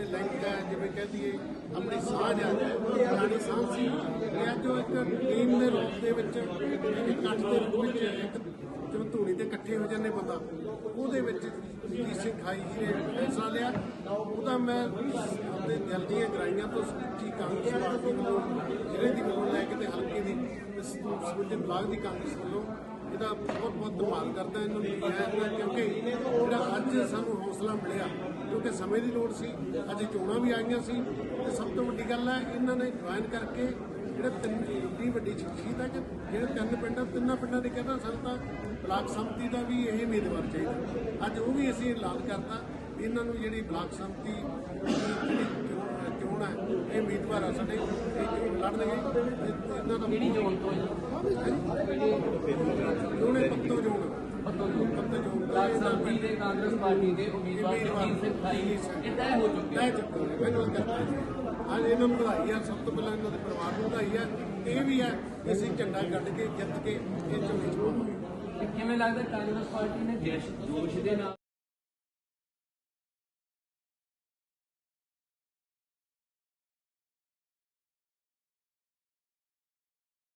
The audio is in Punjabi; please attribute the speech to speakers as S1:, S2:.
S1: ਜਿਹੜੇ ਲਿੰਕ ਹੈ ਜਿਵੇਂ ਕਹਿ ਦਈਏ ਆਪਣੀ ਸਾਂਝ ਹੈ ਪੁਰਾਣੀ ਸਾਂਝ ਸੀ। ਤੇ ਅੱਜ ਇੱਕ ਟੀਮ ਦੇ ਰੂਪ ਦੇ ਵਿੱਚ ਇੱਕ ਇਕੱਠ ਦੇ ਰੂਪ ਵਿੱਚ ਇੱਕ ਜਦੋਂ ਧੂਣੀ ਤੇ ਇਕੱਠੇ ਹੋ ਜਾਂਦੇ ਬੰਦਾ, ਉਹਦੇ ਵਿੱਚ ਜੀ ਸਿੰਘ ਖਾਈ ਜੀ ਫੈਸਲਾ ਲਿਆ। ਉਹਦਾ ਮੈਂ ਆਪਣੇ ਦਿਲ ਦੀਆਂ ਗਰਾਈਆਂ ਤੋਂ ਸਮੁੱਚੀ ਕਾਂਗਰਸ ਪਾਰਟੀ ਵੱਲੋਂ ਜ਼ਿਲ੍ਹੇ ਦੀ ਵੱਲੋਂ ਲੈ ਕੇ ਸਮੁੱਚੇ ਬਲਾਕ ਦੀ ਕਾਂਗਰਸ ਵੱਲੋਂ ਇਹਦਾ ਬਹੁਤ ਬਹੁਤ ਧੰਨਵਾਦ ਕਰਦਾ ਇਹਨਾਂ ਨੂੰ ਕਿਉਂਕਿ ਜਿਹੜਾ ਅੱਜ ਸਾਨੂੰ ਹੌਸਲਾ ਮਿਲਿਆ, ਕਿਉਂਕਿ ਸਮੇਂ ਦੀ ਲੋੜ ਸੀ, ਅੱਜ ਚੋਣਾਂ ਵੀ ਆਈਆਂ ਸੀ, ਤੇ ਸਭ ਤੋਂ ਵੱਡੀ ਗੱਲ ਹੈ ਇਹਨਾਂ ਨੇ ਜੁਆਇਨ ਕਰਕੇ ਜਿਹੜੇ ਤਿੰਨ ਇੰਨੀ ਵੱਡੀ ਸ਼ਖਸੀਅਤ ਹੈ ਕਿ ਜਿਹੜੇ ਤਿੰਨ ਪਿੰਡਾਂ, ਤਿੰਨਾਂ ਪਿੰਡਾਂ ਦੇ ਕਹਿੰਦਾ ਸਾਨੂੰ ਤਾਂ ਬਲਾਕ ਸੰਮਤੀ ਦਾ ਵੀ ਇਹ ਉਮੀਦਵਾਰ ਚਾਹੀਦਾ। ਅੱਜ ਉਹ ਵੀ ਅਸੀਂ ਐਲਾਨ ਕਰਤਾ ਇਹਨਾਂ ਨੂੰ ਜਿਹੜੀ ਬਲਾਕ ਸੰਮਤੀ ਜਿਹੜੀ ਚੋਣ- ਚੋਣ ਹੈ, ਇਹ ਉਮੀਦਵਾਰ ਆ ਸਾਡੇ, ਇਹ
S2: ਕਿਹੜੀ ਜ਼ੋਨ ਤੋਂ ਜੀ?
S1: ਉਹਨੇ Patto zone
S2: Patto zone.
S1: Patto zone
S2: block ਸੰਮਤੀ ਦੇ ਕਾਂਗਰਸ ਪਾਰਟੀ ਦੇ ਉਮੀਦਵਾਰ ਜਗਜੀਤ ਸਿੰਘ ਖਾਈ ਇਹ ਤੈਅ ਹੋ ਚੁੱਕੇ
S1: ਲੈ ਮੈਨੂੰ ਕਰਤਾ ਅੱਜ ਇਹਨਾਂ ਨੂੰ ਵਧਾਈ ਆ ਸਭ ਤੋਂ ਪਹਿਲਾਂ ਇਹਨਾਂ ਦੇ ਪਰਿਵਾਰ ਨੂੰ ਵਧਾਈ ਆ ਇਹ ਵੀ ਹੈ ਕਿ ਅਸੀਂ ਝੰਡਾ ਕੱਢ ਕੇ ਜਿੱਤ ਕੇ ਇਹ ਝੋਲੀ
S2: ਕਿਵੇਂ ਲੱਗਦਾ ਕਾਂਗਰਸ ਪਾਰਟੀ ਨੇ ਜੈਸ਼ ਜੋਸ਼ ਦੇ ਨਾਲ